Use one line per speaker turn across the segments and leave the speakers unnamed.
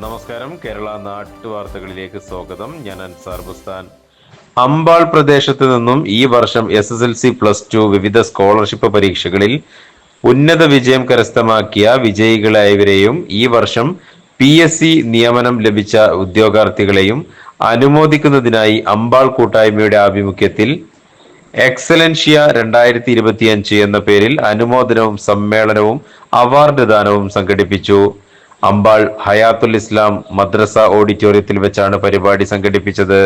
നമസ്കാരം. കേരള നാട്ടുവാർത്തകളിലേക്ക് സ്വാഗതം. ഞാൻ അൻസാർ ബുസ്താൻ. അമ്പാൾ പ്രദേശത്ത് നിന്നും ഈ വർഷം S S L C plus two വിവിധ സ്കോളർഷിപ്പ് പരീക്ഷകളിൽ ഉന്നത വിജയം കരസ്ഥമാക്കിയ വിജയികളായവരെയും ഈ വർഷം പി എസ് സി നിയമനം ലഭിച്ച ഉദ്യോഗാർത്ഥികളെയും അനുമോദിക്കുന്നതിനായി അമ്പാൾ കൂട്ടായ്മയുടെ ആഭിമുഖ്യത്തിൽ എക്സലൻഷ്യ രണ്ടായിരത്തി ഇരുപത്തിയഞ്ച് എന്ന പേരിൽ അനുമോദനവും സമ്മേളനവും അവാർഡ് ദാനവും സംഘടിപ്പിച്ചു. അമ്പാൾ ഹയാത്തുൽ ഇസ്ലാം മദ്രസ ഓഡിറ്റോറിയത്തിൽ വെച്ചാണ് പരിപാടി സംഘടിപ്പിച്ചത്.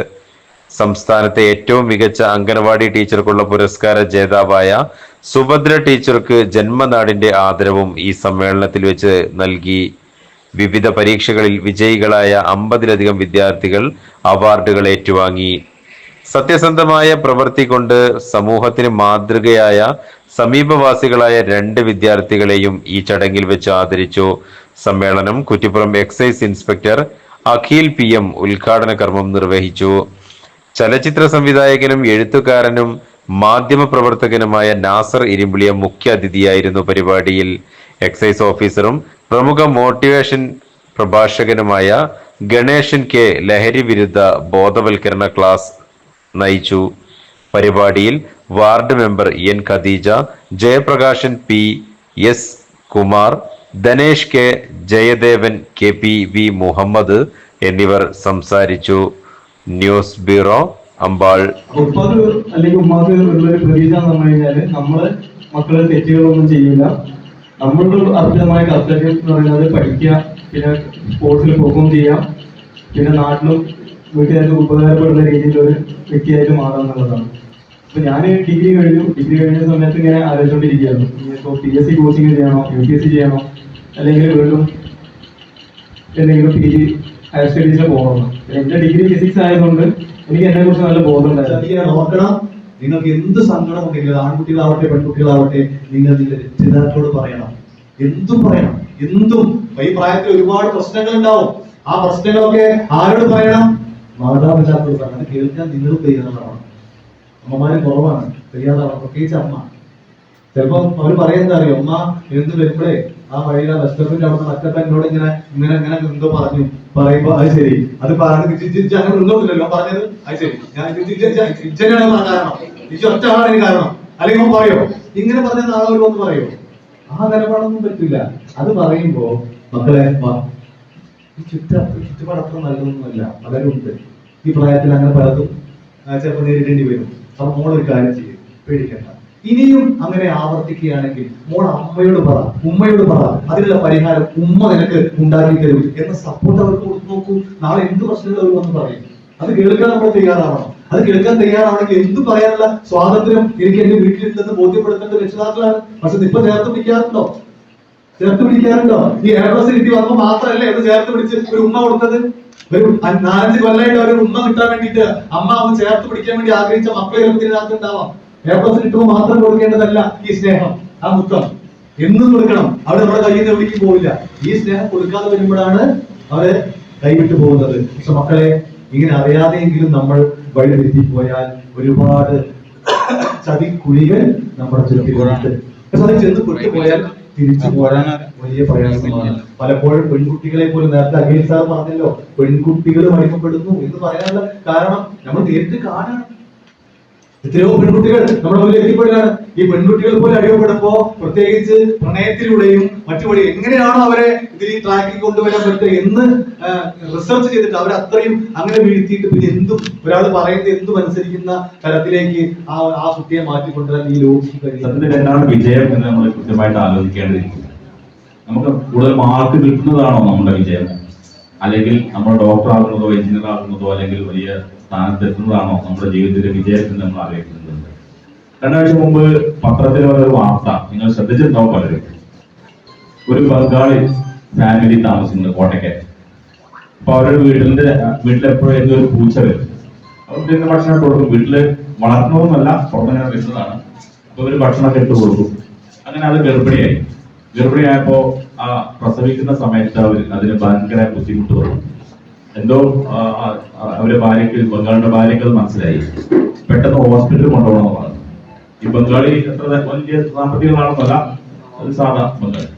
സംസ്ഥാനത്തെ ഏറ്റവും മികച്ച അംഗനവാടി ടീച്ചർക്കുള്ള പുരസ്കാര ജേതാവായ സുഭദ്ര ടീച്ചർക്ക് ജന്മനാടിന്റെ ആദരവും ഈ സമ്മേളനത്തിൽ വെച്ച് നൽകി. വിവിധ പരീക്ഷകളിൽ വിജയികളായ അമ്പതിലധികം വിദ്യാർത്ഥികൾ അവാർഡുകൾ ഏറ്റുവാങ്ങി. സത്യസന്ധമായ പ്രവൃത്തി കൊണ്ട് സമൂഹത്തിന് മാതൃകയായ സമീപവാസികളായ രണ്ട് വിദ്യാർത്ഥികളെയും ഈ ചടങ്ങിൽ വെച്ച് ആദരിച്ചു. സമ്മേളനം Kuttippuram excise inspector Akhil P M ഉദ്ഘാടന കർമ്മം നിർവഹിച്ചു. ചലച്ചിത്ര സംവിധായകനും എഴുത്തുകാരനും മാധ്യമ പ്രവർത്തകനുമായ നാസർ ഇരിമ്പിളിയ മുഖ്യ അതിഥിയായിരുന്നു പരിപാടിയിൽ. എക്സൈസ് ഓഫീസറും പ്രമുഖ മോട്ടിവേഷൻ പ്രഭാഷകനുമായ ഗണേശൻ കെ ലഹരി വിരുദ്ധ ബോധവൽക്കരണ ക്ലാസ് നയിച്ചു. പരിപാടിയിൽ ward member N Khadeeja Jayaprakashan P S Kumar Dhanesh K Jayadevan K P V Muhammad എന്നിവർ സംസാരിച്ചു. ന്യൂസ് ബ്യൂറോ അമ്പാൾ.
ഉപ്പാക്ക് അല്ലെങ്കിൽ ഉമ്മാക്ക് ഉള്ളൊരു പ്രതീക്ഷ എന്ന് പറഞ്ഞു കഴിഞ്ഞാൽ നമ്മൾ മക്കൾ തെറ്റുകളൊന്നും ചെയ്യില്ല നമ്മളുടെ അർപ്പിതമായ കർത്തവ്യം എന്ന് പറയുന്നത് പഠിക്കുക പിന്നെ സ്പോർട്സിൽ പെർഫോം ചെയ്യാം പിന്നെ നാട്ടിലും വീട്ടുകാർക്ക് ഉപകാരപ്പെടുന്ന രീതിയിൽ ഒരു വ്യക്തിയായിട്ട് മാറാം എന്നുള്ളതാണ്. അപ്പൊ ഞാൻ ഡിഗ്രി കഴിഞ്ഞു. ഡിഗ്രി കഴിഞ്ഞ സമയത്ത് ഇങ്ങനെ ആലോചിച്ചുകൊണ്ടിരിക്കുകയായിരുന്നു ഇപ്പോൾ പി എസ് സി കോച്ചിങ് ചെയ്യണോ? യു പി എസ് സി ചെയ്യണോ? അല്ലെങ്കിൽ വീണ്ടും എന്തെങ്കിലും പി ജി ഹയർ സ്റ്റഡീസിൽ പോകണം? എന്റെ ഡിഗ്രി ഫിസിക്സ് ആയതുകൊണ്ട് എനിക്ക് എന്നെ കുറിച്ച് നല്ല
ബോധമുണ്ടായിരുന്നു നോക്കണം. നിങ്ങൾക്ക് എന്ത് സങ്കടം ഉണ്ടെങ്കിലും ആൺകുട്ടികളാവട്ടെ പെൺകുട്ടികളാവട്ടെ നിങ്ങൾ നിങ്ങളുടെ രക്ഷിതാക്കളോട് പറയണം. എന്തും പറയണം. എന്തും. ഈ പ്രായത്തിൽ ഒരുപാട് പ്രശ്നങ്ങൾ ഉണ്ടാവും ആ പ്രശ്നങ്ങളൊക്കെ ആരോട് പറയണം? മാതാപിതാക്കളോട് പറയണം. കേൾക്കാൻ നിങ്ങൾ തയ്യാറാവണം. അമ്മമാര് കുറവാണ്. തയ്യാറാവണം പ്രത്യേകിച്ച് അമ്മ. ചിലപ്പം അവർ പറയുന്നത് അറിയോ? അമ്മ എന്ത് വരുമ്പോഴേ ആ വഴിയിലെ റെസ്റ്റോറന്റ് അവിടെ മറ്റേ എന്നോട് ഇങ്ങനെ ഇങ്ങനെ ഇങ്ങനെ എന്തോ പറഞ്ഞു. പറയുമ്പോ അത് ശരി. അത് പറഞ്ഞു ചിരിച്ച് അങ്ങനെ നിന്നോട്ടില്ലല്ലോ പറഞ്ഞത് അത് ശരി. ഞാൻ ഇജ്ജനാണ് കാരണം. ഇജ്ജ് ഒറ്റ ആളാണ് കാരണം. അല്ലെങ്കിൽ പറയോ? ഇങ്ങനെ പറഞ്ഞ നാളെ ഒരു പറയോ? ആ നിലപാടൊന്നും പറ്റില്ല. അത് പറയുമ്പോ മക്കളെ ഈ ചുറ്റ ചുറ്റുപാട് അത്ര നല്ലതൊന്നുമല്ല. പലരും ഉണ്ട് ഈ പ്രായത്തിൽ അങ്ങനെ പലതും ചിലപ്പോൾ നേരിടേണ്ടി വരും. അപ്പൊ മോൾ ഒരു കാര്യം ചെയ്യും പേടിക്കണ്ട. ഇനിയും അങ്ങനെ ആവർത്തിക്കുകയാണെങ്കിൽ മോൾ അമ്മയോട് പറ ഉമ്മയോട് പറ അതിനുള്ള പരിഹാരം ഉമ്മ നിനക്ക് ഉണ്ടാക്കി തരും എന്ന സപ്പോർട്ട് അവർക്ക് കൊടുത്തു നോക്കൂ. നാളെ എന്ത് പ്രശ്നങ്ങൾ അവർ വന്ന് പറയും? അത് കേൾക്കാൻ നമ്മൾ തയ്യാറാവണം അത് കേൾക്കാൻ തയ്യാറാണെങ്കിൽ എന്ത് പറയാനുള്ള സ്വാതന്ത്ര്യം എനിക്ക് എന്റെ വീട്ടിലുണ്ടെന്ന് ബോധ്യപ്പെടുത്തേണ്ട രക്ഷിതാക്കളാണ്. പക്ഷെ ഇപ്പൊ ചേർത്ത് പിടിക്കാറുണ്ടോ ചേർത്ത് പിടിക്കാറുണ്ടോ? ഈ എയർ വന്നു മാത്രല്ലേ അത് ചേർത്ത് പിടിച്ച് ഒരു ഉമ്മ കൊടുത്തത്? ഒരു നാലഞ്ച് കൊല്ലമായിട്ട് അവർ ഉമ്മ കിട്ടാൻ വേണ്ടിയിട്ട് അമ്മ അവൻ ചേർത്ത് പിടിക്കാൻ വേണ്ടി ആഗ്രഹിച്ച മക്കളെ ഇതിനകത്ത് ഉണ്ടാവാം കിട്ടുമ്പോൾ മാത്രം കൊടുക്കേണ്ടതല്ല ഈ സ്നേഹം ആ മുത്തം. എന്നും കൊടുക്കണം. അവിടെ നമ്മുടെ കയ്യിൽ നിന്ന് എവിടേക്ക് പോവില്ല. ഈ സ്നേഹം കൊടുക്കാതെ വരുമ്പോഴാണ് അവർ കൈവിട്ടു പോകുന്നത്. പക്ഷെ മക്കളെ ഇങ്ങനെ അറിയാതെയെങ്കിലും നമ്മൾ വഴി തെറ്റി പോയാൽ ഒരുപാട് ചതിക്കുഴികൾ നമ്മുടെ ചുറ്റിലുണ്ട് പക്ഷെ അത് ചെന്ന് പെട്ടുപോയാൽ തിരിച്ചു പോരാൻ വലിയ പ്രയാസമാണ്. പലപ്പോഴും പെൺകുട്ടികളെ പോലും നേരത്തെ അഖിൽ സാർ പറഞ്ഞല്ലോ പെൺകുട്ടികൾ അടിമപ്പെടുന്നു എന്ന് പറയാനുള്ള കാരണം നമ്മൾ നേരിട്ട് കാണണം എത്രയോ പെൺകുട്ടികൾ നമ്മുടെ മുന്നിൽ എത്തിപ്പെടുകയാണ് ഈ പെൺകുട്ടികൾ പോലെ അറിയപ്പെടുമ്പോ പ്രത്യേകിച്ച് പ്രണയത്തിലൂടെയും മറ്റു വഴി എങ്ങനെയാണോ അവരെ ഇതിൽ ട്രാക്കിൽ കൊണ്ടുവരാൻ പറ്റുക എന്ന് റിസർച്ച് ചെയ്തിട്ട് അവർ അത്രയും അങ്ങനെ വീഴ്ത്തിയിട്ട് പിന്നെ എന്തും ഒരാൾ പറയുന്നത് എന്തും അനുസരിക്കുന്ന തരത്തിലേക്ക് ആ ആ കുട്ടിയെ മാറ്റിക്കൊണ്ടുവരാൻ ഈ ലോകം കഴിയും
വിജയം എന്ന് നമ്മൾ കൃത്യമായിട്ട് ആലോചിക്കേണ്ടിയിരിക്കുന്നു നമുക്ക് കൂടുതൽ മാർക്ക് കിട്ടുന്നതാണോ നമ്മുടെ വിജയം? അല്ലെങ്കിൽ നമ്മൾ ഡോക്ടർ ആകുന്നതോ എഞ്ചിനീയർ ആകുന്നതോ അല്ലെങ്കിൽ വലിയ സ്ഥാനത്ത് എത്തുന്നതാണോ നമ്മുടെ ജീവിതത്തിന്റെ വിജയത്തിന് നമ്മൾ ആഗ്രഹിക്കുന്നുണ്ട് രണ്ടാഴ്ച മുമ്പ് പത്രത്തിൽ ഒരു വാർത്ത നിങ്ങൾ ശ്രദ്ധിച്ചിട്ടുണ്ടാവും പലരും. ഒരു ബംഗാളി ഫാമിലി താമസിക്കുന്നത് കോട്ടയ്ക്ക് അപ്പൊ അവരുടെ വീട്ടിന്റെ വീട്ടിലെപ്പോഴും ഒരു പൂച്ച വരും. അവർ പിന്നെ ഭക്ഷണം ഇട്ട് കൊടുക്കും. വീട്ടിൽ വളർന്നതൊന്നുമല്ല പുറമെ വരുന്നതാണ് അപ്പൊ ഒരു ഭക്ഷണമൊക്കെ ഇട്ട് കൊടുക്കും. അങ്ങനെ അത് ഗർഭിണിയായി. ഗർഭിണിയായപ്പോ ആ പ്രസവിക്കുന്ന സമയത്ത് അവർ അതിന് ഭയങ്കര ബുദ്ധിമുട്ട് വന്നു എന്തോ അവരെ ഭാര്യയ്ക്ക് ബംഗാളിന്റെ ഭാര്യയ്ക്ക് അത് മനസ്സിലായി. പെട്ടെന്ന് ഹോസ്പിറ്റലിൽ കൊണ്ടുപോകണമെന്നാണ്. ഈ ബംഗാളി എത്ര വലിയ സാമ്പത്തികമാണെന്നല്ല അത് സാധാ ബംഗാളി.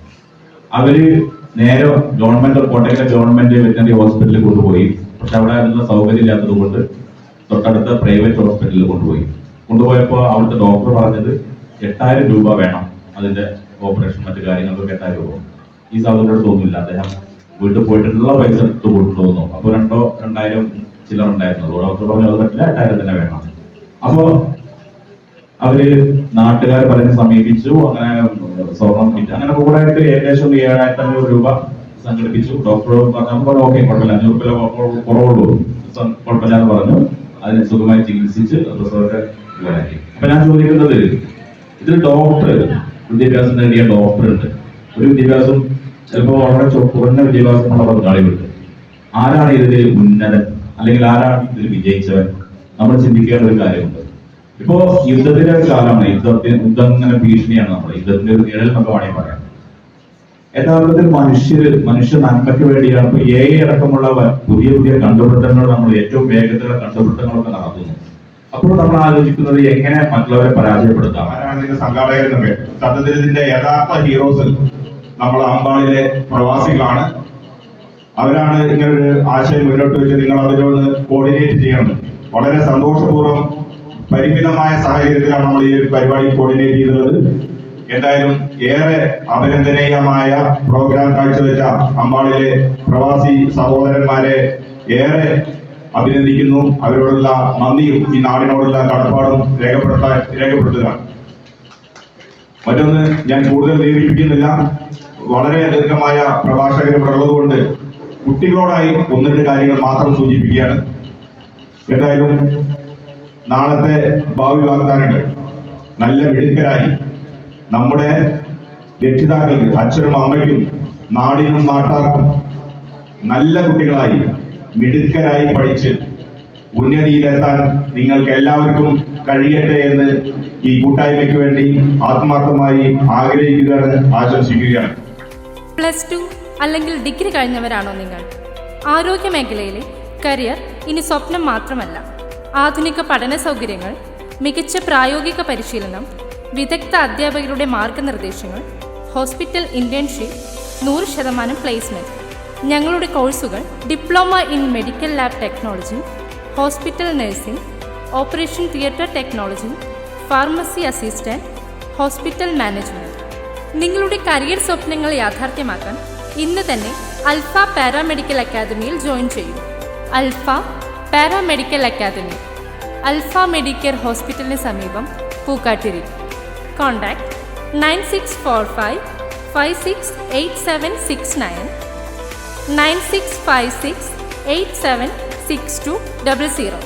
അവർ നേരെ ഗവൺമെന്റ് കോട്ടയത്തെ ഗവൺമെന്റ് വെറ്റിനറി ഹോസ്പിറ്റലിൽ കൊണ്ടുപോയി. പക്ഷെ അവിടെ അതിനുള്ള സൗകര്യം ഇല്ലാത്തത് കൊണ്ട് തൊട്ടടുത്ത പ്രൈവറ്റ് ഹോസ്പിറ്റലിൽ കൊണ്ടുപോയി. കൊണ്ടുപോയപ്പോൾ അവിടുത്തെ ഡോക്ടർ പറഞ്ഞത് എട്ടായിരം രൂപ വേണം അതിന്റെ ഓപ്പറേഷൻ മറ്റു കാര്യങ്ങൾക്കൊക്കെ രൂപ ഈ സഹോദരനോട് തോന്നില്ല അദ്ദേഹം വീട്ടിൽ പോയിട്ടുള്ള പൈസ എടുത്ത് കൊടുക്കുന്നു അപ്പൊ രണ്ടോ രണ്ടായിരം ചിലർ ഉണ്ടായിരുന്നു ഡോക്ടർ പറഞ്ഞു അത് പറ്റില്ല. എട്ടായിരം തന്നെ വേണം. അപ്പോ അവർ നാട്ടുകാർ പലരും സമീപിച്ചു. അങ്ങനെ സ്വർണം കിട്ടി അങ്ങനെ കൂടെ ആയിട്ട് ഏകദേശം ഏഴായിരത്തി അഞ്ഞൂറ് രൂപ സംഘടിപ്പിച്ചു. ഡോക്ടറോട് പറഞ്ഞു ഓക്കെ കുഴപ്പമില്ല. അഞ്ഞൂറ് രൂപ കുറവുള്ളൂ. കുഴപ്പമില്ല എന്ന് പറഞ്ഞു. അതിനെ സുഖമായി ചികിത്സിച്ച് പ്രസവത്തെ അപ്പൊ ഞാൻ ചോദിക്കുന്നത് ഇതിൽ ഡോക്ടർ വിദ്യാഭ്യാസം നേടിയേണ്ട ഉണ്ട്. ഒരു വിദ്യാഭ്യാസം ചിലപ്പോൾ വളരെ കുറഞ്ഞ വിദ്യാഭ്യാസമുള്ള പങ്കാളികളുണ്ട് ആരാണ് ഇതിൽ ഉന്നതൻ? അല്ലെങ്കിൽ ആരാണ് ഇതിൽ വിജയിച്ചവൻ? നമ്മൾ ചിന്തിക്കേണ്ട ഒരു കാര്യമുണ്ട്. ഇപ്പോ യുദ്ധത്തിന്റെ ഒരു കാലമാണ്. യുദ്ധത്തിന് യുദ്ധം ഇങ്ങനെ ഭീഷണിയാണ് നമ്മൾ യുദ്ധത്തിന്റെ ഒരു നിഴൽ എന്നൊക്കെ വേണമെങ്കിൽ പറയാം. യഥാർത്ഥത്തിൽ മനുഷ്യര് മനുഷ്യ നന്മയ്ക്ക് വേണ്ടിയാണ് ഇപ്പൊ ഏ അടക്കമുള്ള പുതിയ പുതിയ കണ്ടുപിടുത്തങ്ങൾ നമ്മൾ ഏറ്റവും വേഗത്തിലുള്ള കണ്ടുപിടുത്തങ്ങളൊക്കെ നടത്തുന്നു അപ്പോൾ നമ്മൾ ആലോചിക്കുന്നത് എങ്ങനെ മറ്റുള്ളവരെ പരാജയപ്പെടുത്താം?
ആരാണ് ഇതിന്റെ സംഘാടകരെന്നൊക്കെ സത്യത്തിൽ യഥാർത്ഥ ഹീറോസ് നമ്മൾ അമ്പാളിലെ പ്രവാസികളാണ്. അവരാണ് ഇങ്ങനെ ഒരു ആശയം മുന്നോട്ട് വെച്ച് നിങ്ങൾ അവരോട് കോർഡിനേറ്റ് ചെയ്യണം. വളരെ സന്തോഷപൂർവം പരിമിതമായ സാഹചര്യത്തിലാണ് നമ്മൾ ഈ ഒരു പരിപാടി കോർഡിനേറ്റ് ചെയ്തത്. എന്തായാലും ഏറെ അഭിനന്ദനീയമായ പ്രോഗ്രാം കാഴ്ചവെച്ച അമ്പാളിലെ പ്രവാസി സഹോദരന്മാരെ ഏറെ അഭിനന്ദിക്കുന്നു. അവരോടുള്ള നന്ദിയും ഈ നാടിനോടുള്ള കടപ്പാടും രേഖപ്പെടുത്താൻ രേഖപ്പെടുത്തുക. മറ്റൊന്ന് ഞാൻ കൂടുതൽ ദീപിപ്പിക്കുന്നില്ല വളരെ ദീർഘമായ പ്രഭാഷകർ ഇവിടെ ഉള്ളതുകൊണ്ട് കുട്ടികളോടായി ഒന്ന് രണ്ട് കാര്യങ്ങൾ മാത്രം സൂചിപ്പിക്കുകയാണ്. എന്തായാലും നാളത്തെ ഭാവി വാഗ്ദാനങ്ങൾ നല്ല മിടുക്കരായി നമ്മുടെ രക്ഷിതാക്കൾക്ക് അച്ഛനും അമ്മയ്ക്കും നാടിനും നാട്ടാർക്കും നല്ല കുട്ടികളായി മിടുക്കരായി പഠിച്ച് ഉന്നതിയിലെത്താൻ നിങ്ങൾക്ക് എല്ലാവർക്കും കഴിയട്ടെ എന്ന് ഈ കൂട്ടായ്മയ്ക്ക് വേണ്ടി ആത്മാർത്ഥമായി ആഗ്രഹിക്കുകയാണ് ആശംസിക്കുകയാണ്.
പ്ലസ് ടു അല്ലെങ്കിൽ ഡിഗ്രി കഴിഞ്ഞവരാണോ നിങ്ങൾ? ആരോഗ്യ മേഖലയിലെ കരിയർ ഇനി സ്വപ്നം മാത്രമല്ല. ആധുനിക പഠന സൗകര്യങ്ങൾ മികച്ച പ്രായോഗിക പരിശീലനം വിദഗ്ധ അധ്യാപകരുടെ മാർഗനിർദ്ദേശങ്ങൾ ഹോസ്പിറ്റൽ ഇന്റേൺഷിപ്പ് നൂറ് ശതമാനം പ്ലേസ്മെന്റ് ഞങ്ങളുടെ കോഴ്സുകൾ diploma in medical lab technology hospital nursing operation theatre technology pharmacy assistant hospital management നിങ്ങളുടെ കരിയർ സ്വപ്നങ്ങൾ യാഥാർത്ഥ്യമാക്കാൻ ഇന്ന് തന്നെ അൽഫ പാരാമെഡിക്കൽ അക്കാദമിയിൽ ജോയിൻ ചെയ്യൂ. Alpha paramedical academy. Alpha medical ഹോസ്പിറ്റലിന് സമീപം Pookkattiri. Contact nine six four five five six eight seven six nine. Nine six five six eight seven six two double zero